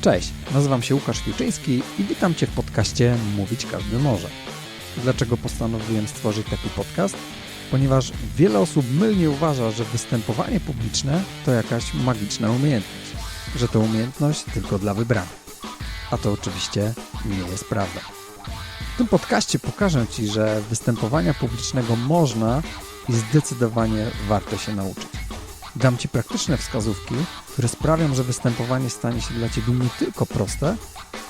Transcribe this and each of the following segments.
Cześć, nazywam się Łukasz Fiuczyński i witam Cię w podcaście Mówić Każdy Może. Dlaczego postanowiłem stworzyć taki podcast? Ponieważ wiele osób mylnie uważa, że występowanie publiczne to jakaś magiczna umiejętność, że to umiejętność tylko dla wybranych. A to oczywiście nie jest prawda. W tym podcaście pokażę Ci, że występowania publicznego można i zdecydowanie warto się nauczyć. Dam Ci praktyczne wskazówki, które sprawią, że występowanie stanie się dla Ciebie nie tylko proste,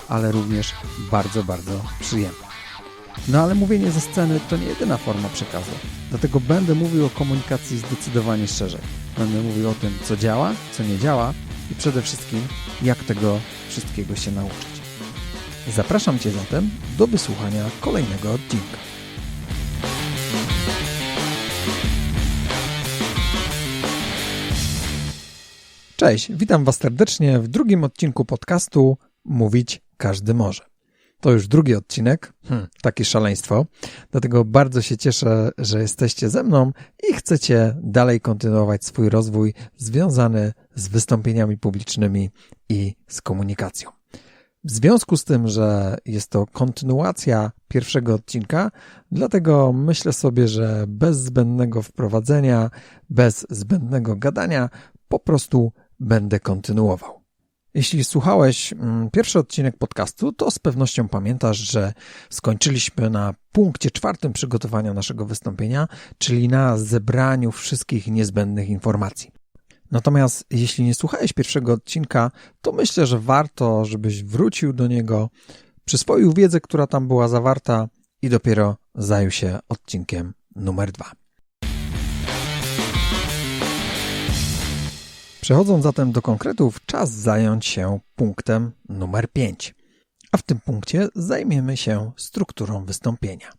ale również bardzo, bardzo przyjemne. No ale mówienie ze sceny to nie jedyna forma przekazu. Dlatego będę mówił o komunikacji zdecydowanie szerzej. Będę mówił o tym, co działa, co nie działa i przede wszystkim, jak tego wszystkiego się nauczyć. Zapraszam Cię zatem do wysłuchania kolejnego odcinka. Cześć, witam Was serdecznie w drugim odcinku podcastu Mówić Każdy Może. To już drugi odcinek, hmm, takie szaleństwo, dlatego bardzo się cieszę, że jesteście ze mną i chcecie dalej kontynuować swój rozwój związany z wystąpieniami publicznymi i z komunikacją. W związku z tym, że jest to kontynuacja pierwszego odcinka, dlatego myślę sobie, że bez zbędnego wprowadzenia, bez zbędnego gadania, po prostu będę kontynuował. Jeśli słuchałeś mm, pierwszy odcinek podcastu, to z pewnością pamiętasz, że skończyliśmy na punkcie czwartym przygotowania naszego wystąpienia, czyli na zebraniu wszystkich niezbędnych informacji. Natomiast jeśli nie słuchałeś pierwszego odcinka, to myślę, że warto, żebyś wrócił do niego, przyswoił wiedzę, która tam była zawarta i dopiero zajął się odcinkiem numer dwa. Przechodząc zatem do konkretów, czas zająć się punktem numer 5. A w tym punkcie zajmiemy się strukturą wystąpienia,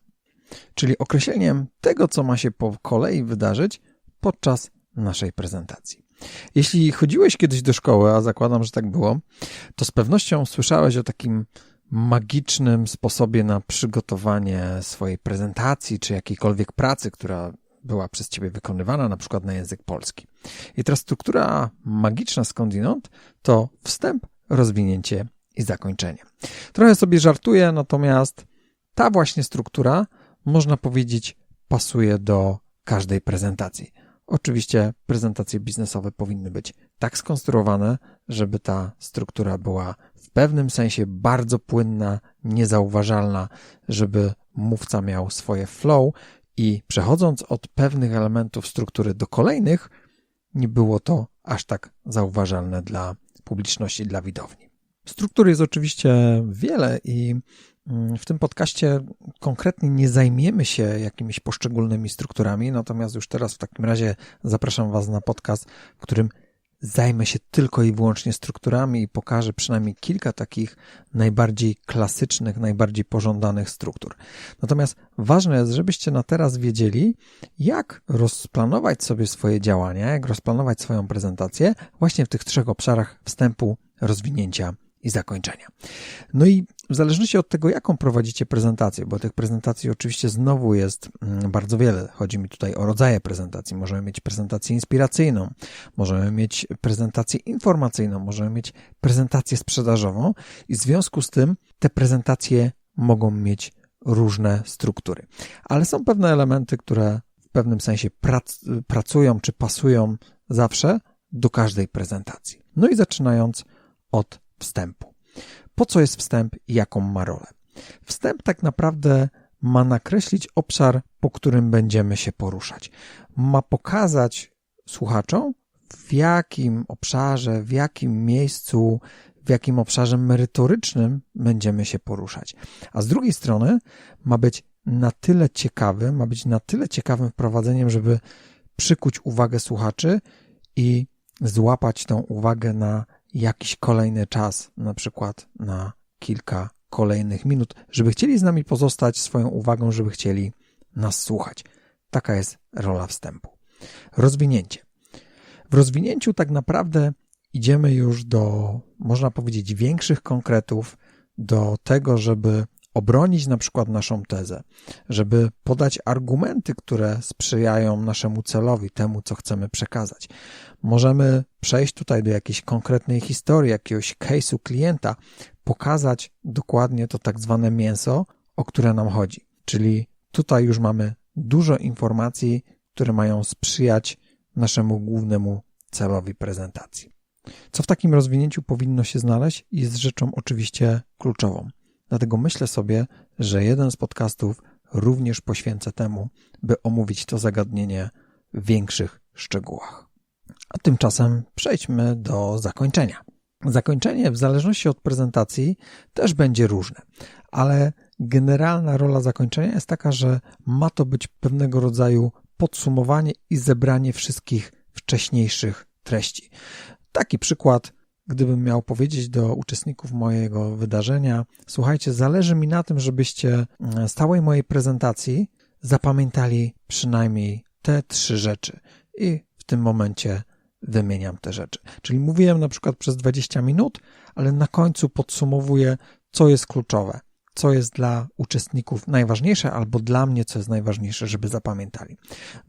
czyli określeniem tego, co ma się po kolei wydarzyć podczas naszej prezentacji. Jeśli chodziłeś kiedyś do szkoły, a zakładam, że tak było, to z pewnością słyszałeś o takim magicznym sposobie na przygotowanie swojej prezentacji czy jakiejkolwiek pracy, która była przez ciebie wykonywana, na przykład na język polski. I teraz struktura magiczna skądinąd to wstęp, rozwinięcie i zakończenie. Trochę sobie żartuję, natomiast ta właśnie struktura, można powiedzieć, pasuje do każdej prezentacji. Oczywiście prezentacje biznesowe powinny być tak skonstruowane, żeby ta struktura była w pewnym sensie bardzo płynna, niezauważalna, żeby mówca miał swoje flow i przechodząc od pewnych elementów struktury do kolejnych, nie było to aż tak zauważalne dla publiczności, dla widowni. Struktur jest oczywiście wiele i mm, w tym podcaście konkretnie nie zajmiemy się jakimiś poszczególnymi strukturami, natomiast już teraz w takim razie zapraszam Was na podcast, w którym zajmę się tylko i wyłącznie strukturami i pokażę przynajmniej kilka takich najbardziej klasycznych, najbardziej pożądanych struktur. Natomiast ważne jest, żebyście na teraz wiedzieli, jak rozplanować sobie swoje działania, jak rozplanować swoją prezentację właśnie w tych trzech obszarach wstępu, rozwinięcia i zakończenia. No i w zależności od tego, jaką prowadzicie prezentację, bo tych prezentacji oczywiście znowu jest mm, bardzo wiele. Chodzi mi tutaj o rodzaje prezentacji. Możemy mieć prezentację inspiracyjną, możemy mieć prezentację informacyjną, możemy mieć prezentację sprzedażową i w związku z tym te prezentacje mogą mieć różne struktury. Ale są pewne elementy, które w pewnym sensie prac, pracują czy pasują zawsze do każdej prezentacji. No i zaczynając od wstępu. Po co jest wstęp i jaką ma rolę? Wstęp tak naprawdę ma nakreślić obszar, po którym będziemy się poruszać. Ma pokazać słuchaczom, w jakim obszarze, w jakim miejscu, w jakim obszarze merytorycznym będziemy się poruszać. A z drugiej strony ma być na tyle ciekawy, ma być na tyle ciekawym wprowadzeniem, żeby przykuć uwagę słuchaczy i złapać tą uwagę na jakiś kolejny czas, na przykład na kilka kolejnych minut, żeby chcieli z nami pozostać swoją uwagą, żeby chcieli nas słuchać. Taka jest rola wstępu. Rozwinięcie. W rozwinięciu tak naprawdę idziemy już do, można powiedzieć, większych konkretów, do tego, żeby obronić na przykład naszą tezę, żeby podać argumenty, które sprzyjają naszemu celowi, temu, co chcemy przekazać. Możemy przejść tutaj do jakiejś konkretnej historii, jakiegoś case'u klienta, pokazać dokładnie to tak zwane mięso, o które nam chodzi. Czyli tutaj już mamy dużo informacji, które mają sprzyjać naszemu głównemu celowi prezentacji. Co w takim rozwinięciu powinno się znaleźć, jest rzeczą oczywiście kluczową. Dlatego myślę sobie, że jeden z podcastów również poświęcę temu, by omówić to zagadnienie w większych szczegółach. A tymczasem przejdźmy do zakończenia. Zakończenie, w zależności od prezentacji, też będzie różne, ale generalna rola zakończenia jest taka, że ma to być pewnego rodzaju podsumowanie i zebranie wszystkich wcześniejszych treści. Taki przykład, gdybym miał powiedzieć do uczestników mojego wydarzenia: Słuchajcie, zależy mi na tym, żebyście z całej mojej prezentacji zapamiętali przynajmniej te trzy rzeczy. I w tym momencie wymieniam te rzeczy. Czyli mówiłem na przykład przez 20 minut, ale na końcu podsumowuję, co jest kluczowe, co jest dla uczestników najważniejsze, albo dla mnie, co jest najważniejsze, żeby zapamiętali.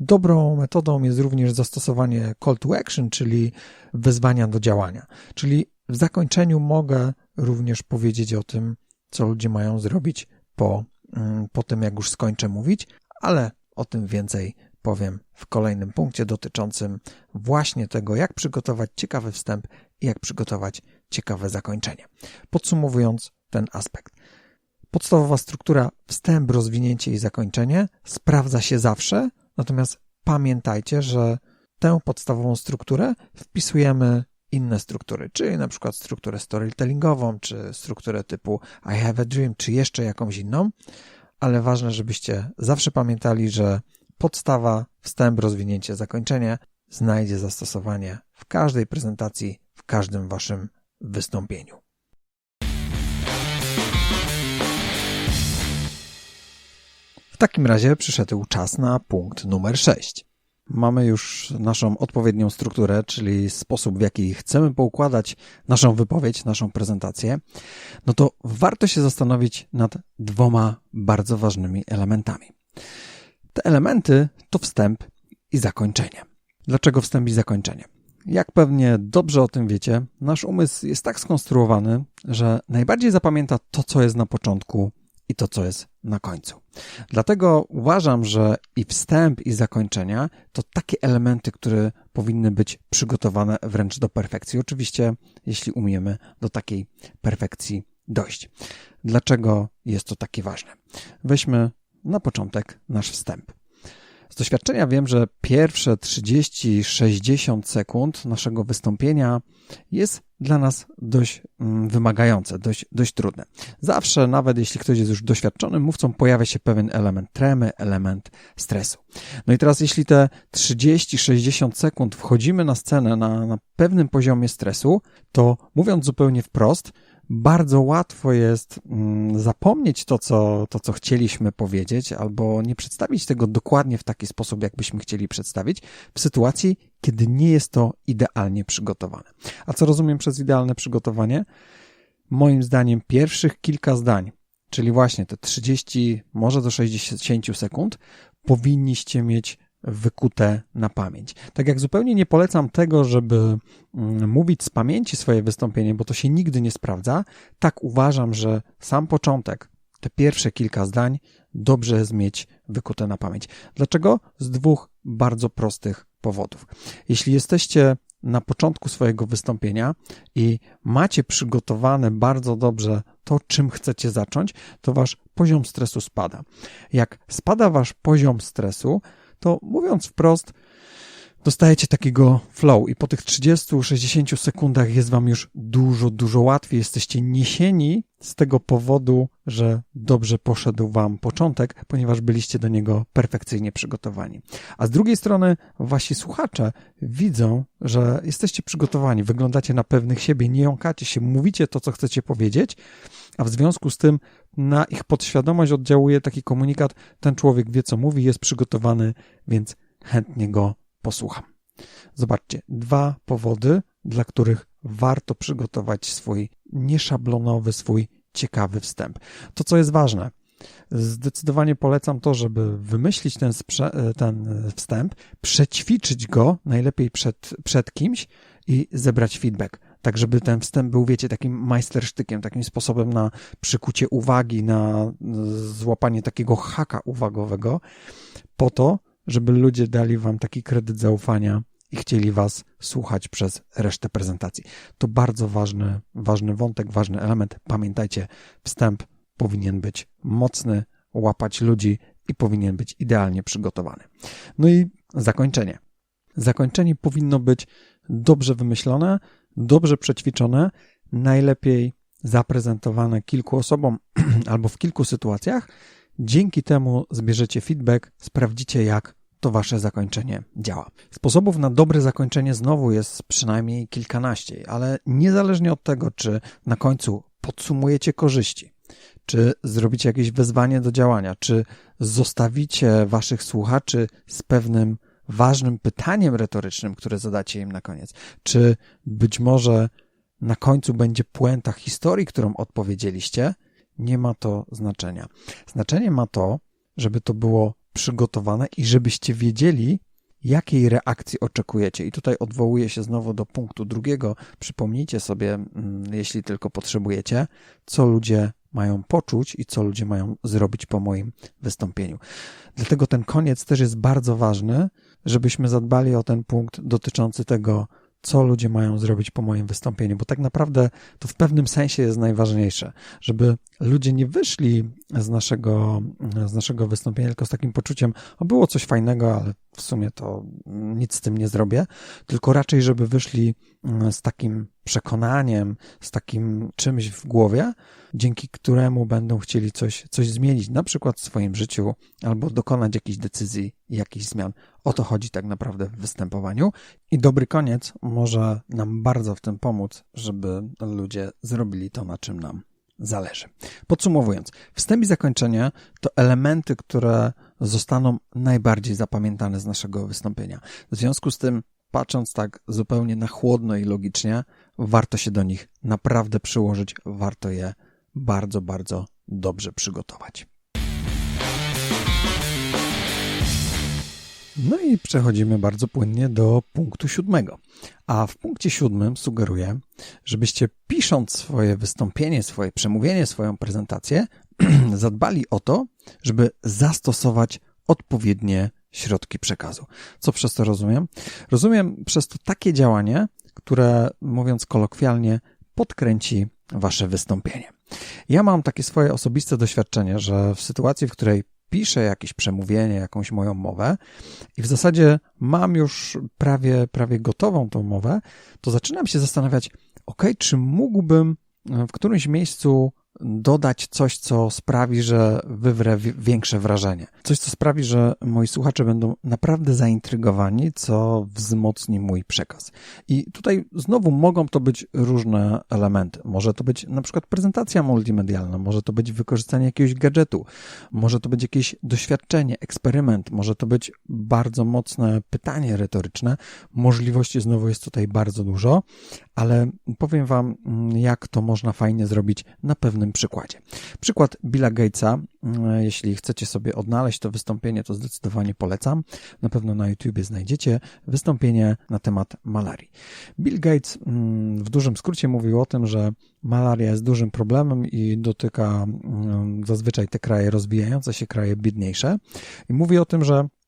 Dobrą metodą jest również zastosowanie call to action, czyli wezwania do działania. Czyli w zakończeniu mogę również powiedzieć o tym, co ludzie mają zrobić po, mm, po tym, jak już skończę mówić, ale o tym więcej powiem w kolejnym punkcie dotyczącym właśnie tego, jak przygotować ciekawy wstęp i jak przygotować ciekawe zakończenie. Podsumowując ten aspekt. Podstawowa struktura wstęp, rozwinięcie i zakończenie sprawdza się zawsze, natomiast pamiętajcie, że tę podstawową strukturę wpisujemy inne struktury, czyli na przykład strukturę storytellingową, czy strukturę typu I have a dream, czy jeszcze jakąś inną, ale ważne, żebyście zawsze pamiętali, że podstawa, wstęp, rozwinięcie, zakończenie znajdzie zastosowanie w każdej prezentacji, w każdym waszym wystąpieniu. W takim razie przyszedł czas na punkt numer 6. Mamy już naszą odpowiednią strukturę, czyli sposób, w jaki chcemy poukładać naszą wypowiedź, naszą prezentację. No to warto się zastanowić nad dwoma bardzo ważnymi elementami. Te elementy to wstęp i zakończenie. Dlaczego wstęp i zakończenie? Jak pewnie dobrze o tym wiecie, nasz umysł jest tak skonstruowany, że najbardziej zapamięta to, co jest na początku i to, co jest na końcu. Dlatego uważam, że i wstęp, i zakończenia to takie elementy, które powinny być przygotowane wręcz do perfekcji. Oczywiście, jeśli umiemy do takiej perfekcji dojść. Dlaczego jest to takie ważne? Weźmy na początek nasz wstęp. Z doświadczenia wiem, że pierwsze 30-60 sekund naszego wystąpienia jest dla nas dość mm, wymagające, dość, dość trudne. Zawsze, nawet jeśli ktoś jest już doświadczonym mówcą, pojawia się pewien element tremy, element stresu. No i teraz, jeśli te 30-60 sekund wchodzimy na scenę na, na pewnym poziomie stresu, to mówiąc zupełnie wprost, bardzo łatwo jest mm, zapomnieć to co, to, co chcieliśmy powiedzieć, albo nie przedstawić tego dokładnie w taki sposób, jakbyśmy chcieli przedstawić, w sytuacji, kiedy nie jest to idealnie przygotowane. A co rozumiem przez idealne przygotowanie? Moim zdaniem, pierwszych kilka zdań, czyli właśnie te 30, może do 60 sekund, powinniście mieć wykute na pamięć. Tak jak zupełnie nie polecam tego, żeby mm, mówić z pamięci swoje wystąpienie, bo to się nigdy nie sprawdza, tak uważam, że sam początek, te pierwsze kilka zdań, dobrze jest mieć wykute na pamięć. Dlaczego? Z dwóch bardzo prostych powodów. Jeśli jesteście na początku swojego wystąpienia i macie przygotowane bardzo dobrze to, czym chcecie zacząć, to wasz poziom stresu spada. Jak spada wasz poziom stresu, to mówiąc wprost, dostajecie takiego flow i po tych 30-60 sekundach jest wam już dużo, dużo łatwiej. Jesteście niesieni z tego powodu, że dobrze poszedł wam początek, ponieważ byliście do niego perfekcyjnie przygotowani. A z drugiej strony wasi słuchacze widzą, że jesteście przygotowani, wyglądacie na pewnych siebie, nie jąkacie się, mówicie to, co chcecie powiedzieć, a w związku z tym na ich podświadomość oddziałuje taki komunikat, ten człowiek wie, co mówi, jest przygotowany, więc chętnie go posłucham. Zobaczcie, dwa powody, dla których warto przygotować swój nieszablonowy, swój ciekawy wstęp. To, co jest ważne, zdecydowanie polecam to, żeby wymyślić ten, ten wstęp, przećwiczyć go najlepiej przed, przed kimś i zebrać feedback. Tak, żeby ten wstęp był, wiecie, takim majstersztykiem, takim sposobem na przykucie uwagi, na złapanie takiego haka uwagowego, po to, żeby ludzie dali wam taki kredyt zaufania i chcieli was słuchać przez resztę prezentacji. To bardzo ważny, ważny wątek, ważny element. Pamiętajcie, wstęp powinien być mocny, łapać ludzi i powinien być idealnie przygotowany. No i zakończenie. Zakończenie powinno być dobrze wymyślone, dobrze przećwiczone, najlepiej zaprezentowane kilku osobom albo w kilku sytuacjach. Dzięki temu zbierzecie feedback, sprawdzicie jak to wasze zakończenie działa. Sposobów na dobre zakończenie znowu jest przynajmniej kilkanaście, ale niezależnie od tego, czy na końcu podsumujecie korzyści, czy zrobicie jakieś wezwanie do działania, czy zostawicie waszych słuchaczy z pewnym ważnym pytaniem retorycznym, które zadacie im na koniec, czy być może na końcu będzie puenta historii, którą odpowiedzieliście, nie ma to znaczenia. Znaczenie ma to, żeby to było przygotowane i żebyście wiedzieli, jakiej reakcji oczekujecie. I tutaj odwołuję się znowu do punktu drugiego. Przypomnijcie sobie, mm, jeśli tylko potrzebujecie, co ludzie mają poczuć i co ludzie mają zrobić po moim wystąpieniu. Dlatego ten koniec też jest bardzo ważny, żebyśmy zadbali o ten punkt dotyczący tego, co ludzie mają zrobić po moim wystąpieniu, bo tak naprawdę to w pewnym sensie jest najważniejsze, żeby ludzie nie wyszli z naszego, z naszego wystąpienia tylko z takim poczuciem, o było coś fajnego, ale w sumie to nic z tym nie zrobię, tylko raczej, żeby wyszli mm, z takim przekonaniem, z takim czymś w głowie, dzięki któremu będą chcieli coś, coś zmienić, na przykład w swoim życiu, albo dokonać jakiejś decyzji, jakichś zmian. O to chodzi tak naprawdę w występowaniu. I dobry koniec może nam bardzo w tym pomóc, żeby ludzie zrobili to, na czym nam zależy. Podsumowując, wstęp i zakończenie to elementy, które zostaną najbardziej zapamiętane z naszego wystąpienia. W związku z tym, patrząc tak zupełnie na chłodno i logicznie, warto się do nich naprawdę przyłożyć, warto je bardzo, bardzo dobrze przygotować. No i przechodzimy bardzo płynnie do punktu siódmego. A w punkcie siódmym sugeruję, żebyście pisząc swoje wystąpienie, swoje przemówienie, swoją prezentację, zadbali o to, żeby zastosować odpowiednie środki przekazu. Co przez to rozumiem? Rozumiem przez to takie działanie, które, mówiąc kolokwialnie, podkręci wasze wystąpienie. Ja mam takie swoje osobiste doświadczenie, że w sytuacji, w której piszę jakieś przemówienie, jakąś moją mowę i w zasadzie mam już prawie, prawie gotową tą mowę, to zaczynam się zastanawiać, ok, czy mógłbym w którymś miejscu dodać coś, co sprawi, że wywrę większe wrażenie. Coś, co sprawi, że moi słuchacze będą naprawdę zaintrygowani, co wzmocni mój przekaz. I tutaj znowu mogą to być różne elementy. Może to być na przykład prezentacja multimedialna, może to być wykorzystanie jakiegoś gadżetu, może to być jakieś doświadczenie, eksperyment, może to być bardzo mocne pytanie retoryczne. Możliwości znowu jest tutaj bardzo dużo, ale powiem Wam, jak to można fajnie zrobić na pewnym przykładzie. Przykład Billa Gatesa, mm, jeśli chcecie sobie odnaleźć to wystąpienie, to zdecydowanie polecam. Na pewno na YouTubie znajdziecie wystąpienie na temat malarii. Bill Gates mm, w dużym skrócie mówił o tym, że malaria jest dużym problemem i dotyka mm, zazwyczaj te kraje rozwijające się, kraje biedniejsze. I mówi o tym, że Mm,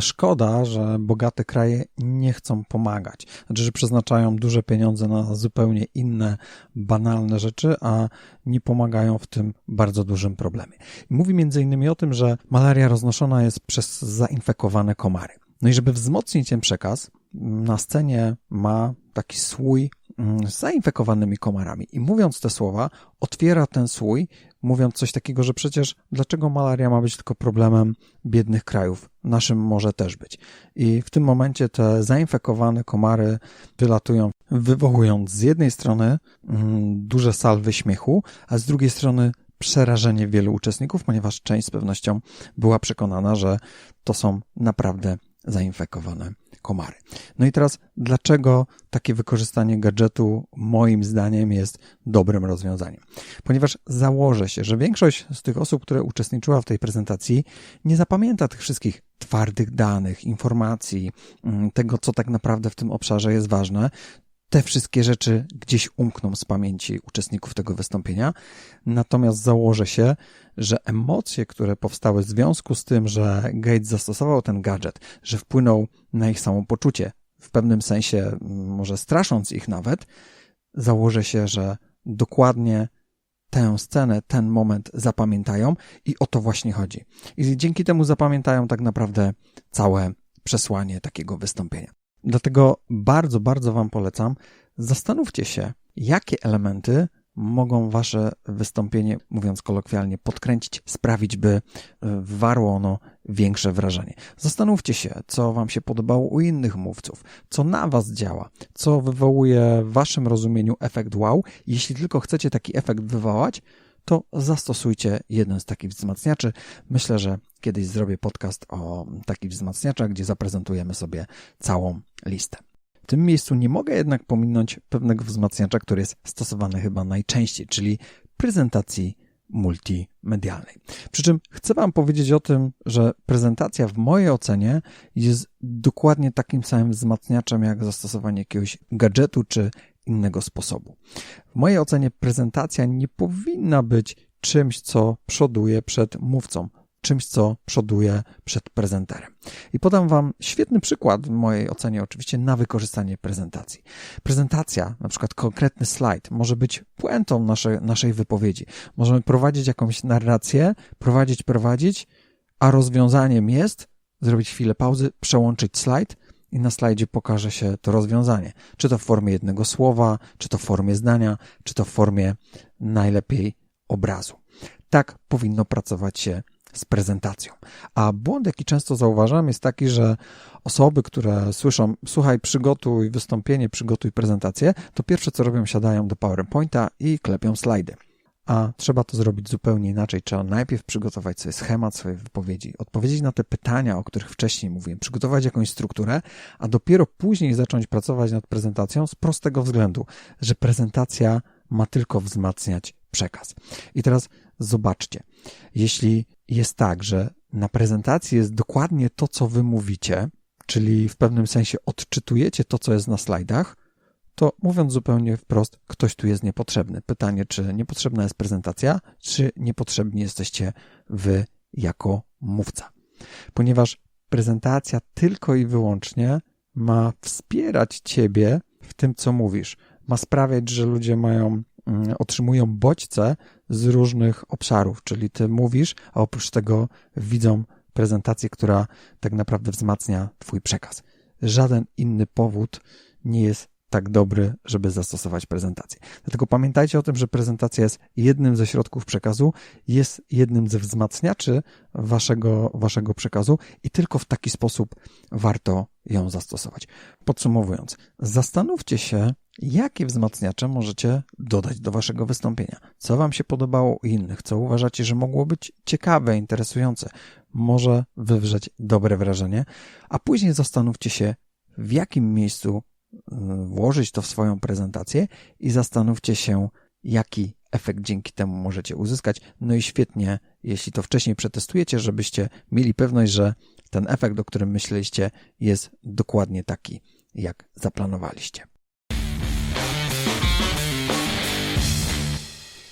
szkoda, że bogate kraje nie chcą pomagać. Znaczy, że przeznaczają duże pieniądze na zupełnie inne, banalne rzeczy, a nie pomagają w tym bardzo dużym problemie. Mówi między innymi o tym, że malaria roznoszona jest przez zainfekowane komary. No i żeby wzmocnić ten przekaz, na scenie ma taki słój mm, z zainfekowanymi komarami. I mówiąc te słowa, otwiera ten słój, mówiąc coś takiego, że przecież dlaczego malaria ma być tylko problemem biednych krajów? Naszym może też być. I w tym momencie te zainfekowane komary wylatują, wywołując z jednej strony mm, duże salwy śmiechu, a z drugiej strony przerażenie wielu uczestników, ponieważ część z pewnością była przekonana, że to są naprawdę zainfekowane komary. No i teraz, dlaczego takie wykorzystanie gadżetu moim zdaniem jest dobrym rozwiązaniem? Ponieważ założę się, że większość z tych osób, które uczestniczyła w tej prezentacji, nie zapamięta tych wszystkich twardych danych, informacji, mm, tego, co tak naprawdę w tym obszarze jest ważne, te wszystkie rzeczy gdzieś umkną z pamięci uczestników tego wystąpienia. Natomiast założę się, że emocje, które powstały w związku z tym, że Gates zastosował ten gadżet, że wpłynął na ich samopoczucie, w pewnym sensie może strasząc ich nawet, założę się, że dokładnie tę scenę, ten moment zapamiętają i o to właśnie chodzi. I dzięki temu zapamiętają tak naprawdę całe przesłanie takiego wystąpienia. Dlatego bardzo, bardzo Wam polecam, zastanówcie się, jakie elementy mogą Wasze wystąpienie, mówiąc kolokwialnie, podkręcić, sprawić, by e, warło ono większe wrażenie. Zastanówcie się, co Wam się podobało u innych mówców, co na Was działa, co wywołuje w Waszym rozumieniu efekt wow. Jeśli tylko chcecie taki efekt wywołać, to zastosujcie jeden z takich wzmacniaczy. Myślę, że kiedyś zrobię podcast o takich wzmacniaczach, gdzie zaprezentujemy sobie całą listę. W tym miejscu nie mogę jednak pominąć pewnego wzmacniacza, który jest stosowany chyba najczęściej, czyli prezentacji multimedialnej. Przy czym chcę Wam powiedzieć o tym, że prezentacja w mojej ocenie jest dokładnie takim samym wzmacniaczem jak zastosowanie jakiegoś gadżetu czy innego sposobu. W mojej ocenie prezentacja nie powinna być czymś, co przoduje przed mówcą, czymś, co przoduje przed prezenterem. I podam Wam świetny przykład, w mojej ocenie oczywiście, na wykorzystanie prezentacji. Prezentacja, na przykład konkretny slajd, może być puentą naszej, naszej wypowiedzi. Możemy prowadzić jakąś narrację, prowadzić, prowadzić, a rozwiązaniem jest zrobić chwilę pauzy, przełączyć slajd i na slajdzie pokaże się to rozwiązanie. Czy to w formie jednego słowa, czy to w formie zdania, czy to w formie najlepiej obrazu. Tak powinno pracować się z prezentacją. A błąd, jaki często zauważam, jest taki, że osoby, które słyszą, słuchaj, przygotuj wystąpienie, przygotuj prezentację, to pierwsze co robią, siadają do PowerPointa i klepią slajdy a trzeba to zrobić zupełnie inaczej. Trzeba najpierw przygotować sobie schemat swojej wypowiedzi, odpowiedzieć na te pytania, o których wcześniej mówiłem, przygotować jakąś strukturę, a dopiero później zacząć pracować nad prezentacją z prostego względu, że prezentacja ma tylko wzmacniać przekaz. I teraz zobaczcie, jeśli jest tak, że na prezentacji jest dokładnie to, co wy mówicie, czyli w pewnym sensie odczytujecie to, co jest na slajdach, to mówiąc zupełnie wprost, ktoś tu jest niepotrzebny. Pytanie, czy niepotrzebna jest prezentacja, czy niepotrzebni jesteście wy jako mówca. Ponieważ prezentacja tylko i wyłącznie ma wspierać ciebie w tym, co mówisz. Ma sprawiać, że ludzie mają, otrzymują bodźce z różnych obszarów, czyli ty mówisz, a oprócz tego widzą prezentację, która tak naprawdę wzmacnia twój przekaz. Żaden inny powód nie jest tak dobry, żeby zastosować prezentację. Dlatego pamiętajcie o tym, że prezentacja jest jednym ze środków przekazu, jest jednym ze wzmacniaczy waszego, waszego przekazu i tylko w taki sposób warto ją zastosować. Podsumowując, zastanówcie się, jakie wzmacniacze możecie dodać do waszego wystąpienia. Co wam się podobało u innych, co uważacie, że mogło być ciekawe, interesujące, może wywrzeć dobre wrażenie, a później zastanówcie się, w jakim miejscu włożyć to w swoją prezentację i zastanówcie się, jaki efekt dzięki temu możecie uzyskać. No i świetnie, jeśli to wcześniej przetestujecie, żebyście mieli pewność, że ten efekt, o którym myśleliście, jest dokładnie taki, jak zaplanowaliście.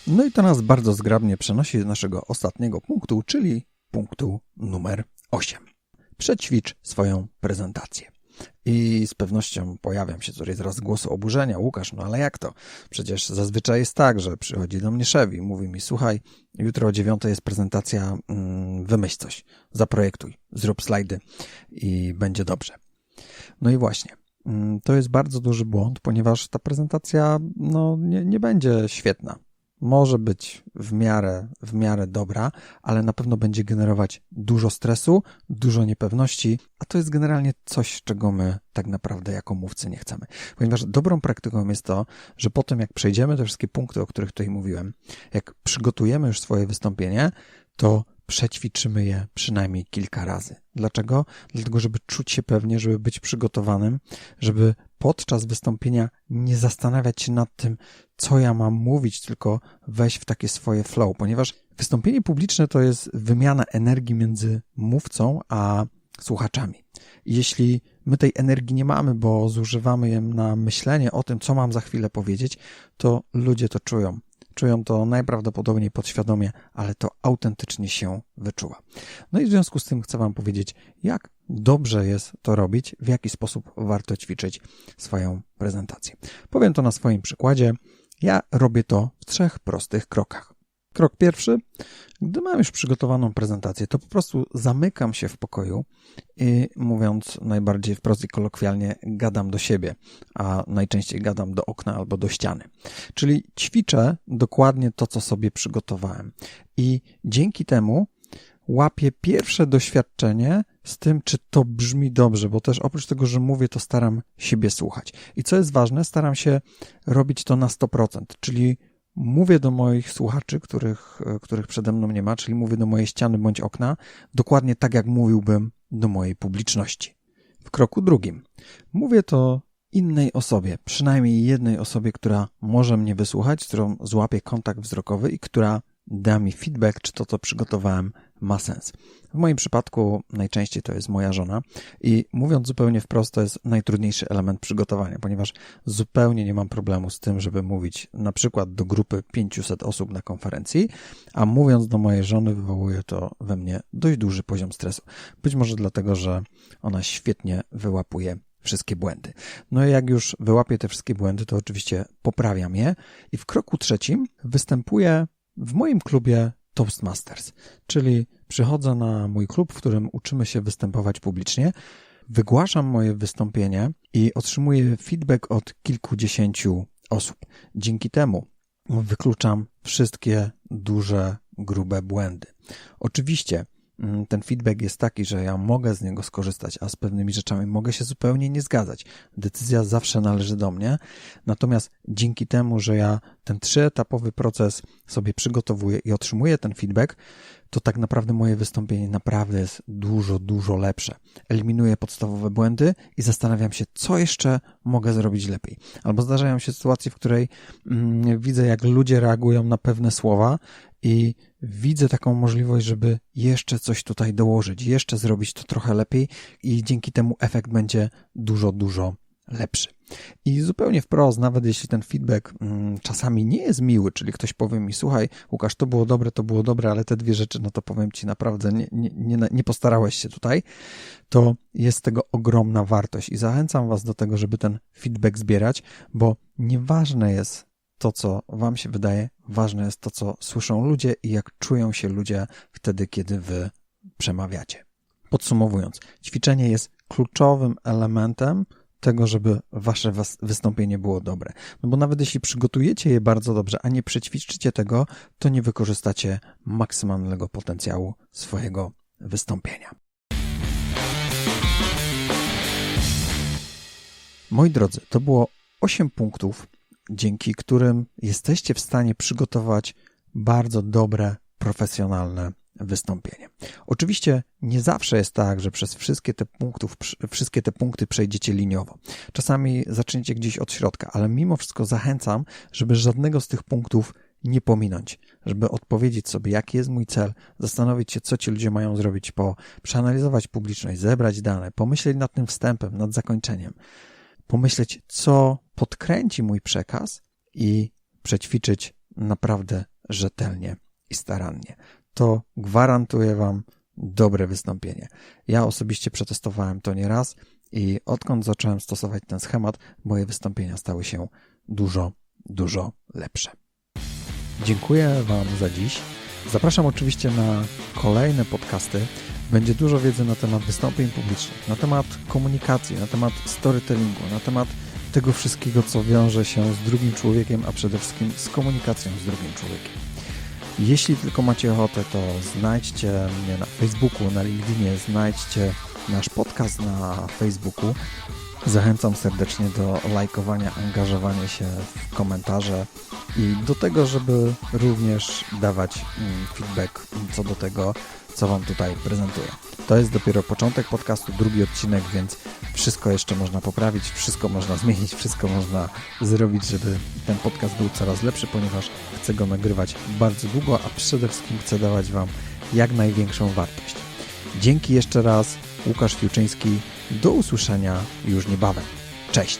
No i to nas bardzo zgrabnie przenosi do naszego ostatniego punktu, czyli punktu numer 8. Przećwicz swoją prezentację. I z pewnością pojawiam się tutaj teraz głosy oburzenia. Łukasz, no ale jak to? Przecież zazwyczaj jest tak, że przychodzi do mnie szef i mówi mi, słuchaj, jutro o dziewiątej jest prezentacja, mm, wymyśl coś, zaprojektuj, zrób slajdy i będzie dobrze. No i właśnie, mm, to jest bardzo duży błąd, ponieważ ta prezentacja no, nie, nie będzie świetna może być w miarę, w miarę dobra, ale na pewno będzie generować dużo stresu, dużo niepewności, a to jest generalnie coś, czego my tak naprawdę jako mówcy nie chcemy. Ponieważ dobrą praktyką jest to, że po tym jak przejdziemy te wszystkie punkty, o których tutaj mówiłem, jak przygotujemy już swoje wystąpienie, to przećwiczymy je przynajmniej kilka razy. Dlaczego? Dlatego, żeby czuć się pewnie, żeby być przygotowanym, żeby podczas wystąpienia nie zastanawiać się nad tym, co ja mam mówić, tylko wejść w takie swoje flow, ponieważ wystąpienie publiczne to jest wymiana energii między mówcą a słuchaczami. Jeśli my tej energii nie mamy, bo zużywamy ją na myślenie o tym, co mam za chwilę powiedzieć, to ludzie to czują. Czują to najprawdopodobniej podświadomie, ale to autentycznie się wyczuwa. No i w związku z tym chcę Wam powiedzieć, jak dobrze jest to robić, w jaki sposób warto ćwiczyć swoją prezentację. Powiem to na swoim przykładzie. Ja robię to w trzech prostych krokach. Krok pierwszy, gdy mam już przygotowaną prezentację, to po prostu zamykam się w pokoju i mówiąc najbardziej wprost i kolokwialnie, gadam do siebie, a najczęściej gadam do okna albo do ściany. Czyli ćwiczę dokładnie to, co sobie przygotowałem. I dzięki temu łapię pierwsze doświadczenie z tym, czy to brzmi dobrze, bo też oprócz tego, że mówię, to staram siebie słuchać. I co jest ważne, staram się robić to na 100%, czyli mówię do moich słuchaczy, których, których przede mną nie ma, czyli mówię do mojej ściany bądź okna, dokładnie tak jak mówiłbym do mojej publiczności. W kroku drugim mówię to innej osobie, przynajmniej jednej osobie, która może mnie wysłuchać, z którą złapię kontakt wzrokowy i która da mi feedback, czy to, co przygotowałem, ma sens. W moim przypadku najczęściej to jest moja żona i mówiąc zupełnie wprost, to jest najtrudniejszy element przygotowania, ponieważ zupełnie nie mam problemu z tym, żeby mówić na przykład do grupy 500 osób na konferencji, a mówiąc do mojej żony wywołuje to we mnie dość duży poziom stresu. Być może dlatego, że ona świetnie wyłapuje wszystkie błędy. No i jak już wyłapię te wszystkie błędy, to oczywiście poprawiam je i w kroku trzecim występuję w moim klubie Toastmasters, czyli przychodzę na mój klub, w którym uczymy się występować publicznie, wygłaszam moje wystąpienie i otrzymuję feedback od kilkudziesięciu osób. Dzięki temu wykluczam wszystkie duże, grube błędy. Oczywiście ten feedback jest taki, że ja mogę z niego skorzystać, a z pewnymi rzeczami mogę się zupełnie nie zgadzać. Decyzja zawsze należy do mnie. Natomiast dzięki temu, że ja ten trzyetapowy proces sobie przygotowuję i otrzymuję ten feedback, to tak naprawdę moje wystąpienie naprawdę jest dużo, dużo lepsze. Eliminuję podstawowe błędy i zastanawiam się, co jeszcze mogę zrobić lepiej. Albo zdarzają się sytuacje, w której mm, widzę, jak ludzie reagują na pewne słowa i widzę taką możliwość, żeby jeszcze coś tutaj dołożyć, jeszcze zrobić to trochę lepiej i dzięki temu efekt będzie dużo, dużo lepszy. I zupełnie wprost, nawet jeśli ten feedback mm, czasami nie jest miły, czyli ktoś powie mi, słuchaj, Łukasz, to było dobre, to było dobre, ale te dwie rzeczy, no to powiem ci naprawdę, nie, nie, nie, nie postarałeś się tutaj, to jest tego ogromna wartość i zachęcam was do tego, żeby ten feedback zbierać, bo nieważne jest, to, co Wam się wydaje, ważne jest to, co słyszą ludzie i jak czują się ludzie wtedy, kiedy Wy przemawiacie. Podsumowując, ćwiczenie jest kluczowym elementem tego, żeby Wasze wystąpienie było dobre. No bo nawet jeśli przygotujecie je bardzo dobrze, a nie przećwiczycie tego, to nie wykorzystacie maksymalnego potencjału swojego wystąpienia. Moi drodzy, to było 8 punktów, dzięki którym jesteście w stanie przygotować bardzo dobre, profesjonalne wystąpienie. Oczywiście nie zawsze jest tak, że przez wszystkie te, punktów, wszystkie te punkty przejdziecie liniowo. Czasami zaczniecie gdzieś od środka, ale mimo wszystko zachęcam, żeby żadnego z tych punktów nie pominąć, żeby odpowiedzieć sobie, jaki jest mój cel, zastanowić się, co ci ludzie mają zrobić po, przeanalizować publiczność, zebrać dane, pomyśleć nad tym wstępem, nad zakończeniem pomyśleć, co podkręci mój przekaz i przećwiczyć naprawdę rzetelnie i starannie. To gwarantuje Wam dobre wystąpienie. Ja osobiście przetestowałem to nieraz i odkąd zacząłem stosować ten schemat, moje wystąpienia stały się dużo, dużo lepsze. Dziękuję Wam za dziś. Zapraszam oczywiście na kolejne podcasty. Będzie dużo wiedzy na temat wystąpień publicznych, na temat komunikacji, na temat storytellingu, na temat tego wszystkiego, co wiąże się z drugim człowiekiem, a przede wszystkim z komunikacją z drugim człowiekiem. Jeśli tylko macie ochotę, to znajdźcie mnie na Facebooku, na LinkedInie, znajdźcie nasz podcast na Facebooku. Zachęcam serdecznie do lajkowania, angażowania się w komentarze i do tego, żeby również dawać mm, feedback co do tego, co Wam tutaj prezentuję. To jest dopiero początek podcastu, drugi odcinek, więc wszystko jeszcze można poprawić, wszystko można zmienić, wszystko można zrobić, żeby ten podcast był coraz lepszy, ponieważ chcę go nagrywać bardzo długo, a przede wszystkim chcę dawać Wam jak największą wartość. Dzięki jeszcze raz, Łukasz Fiuczyński. Do usłyszenia już niebawem. Cześć!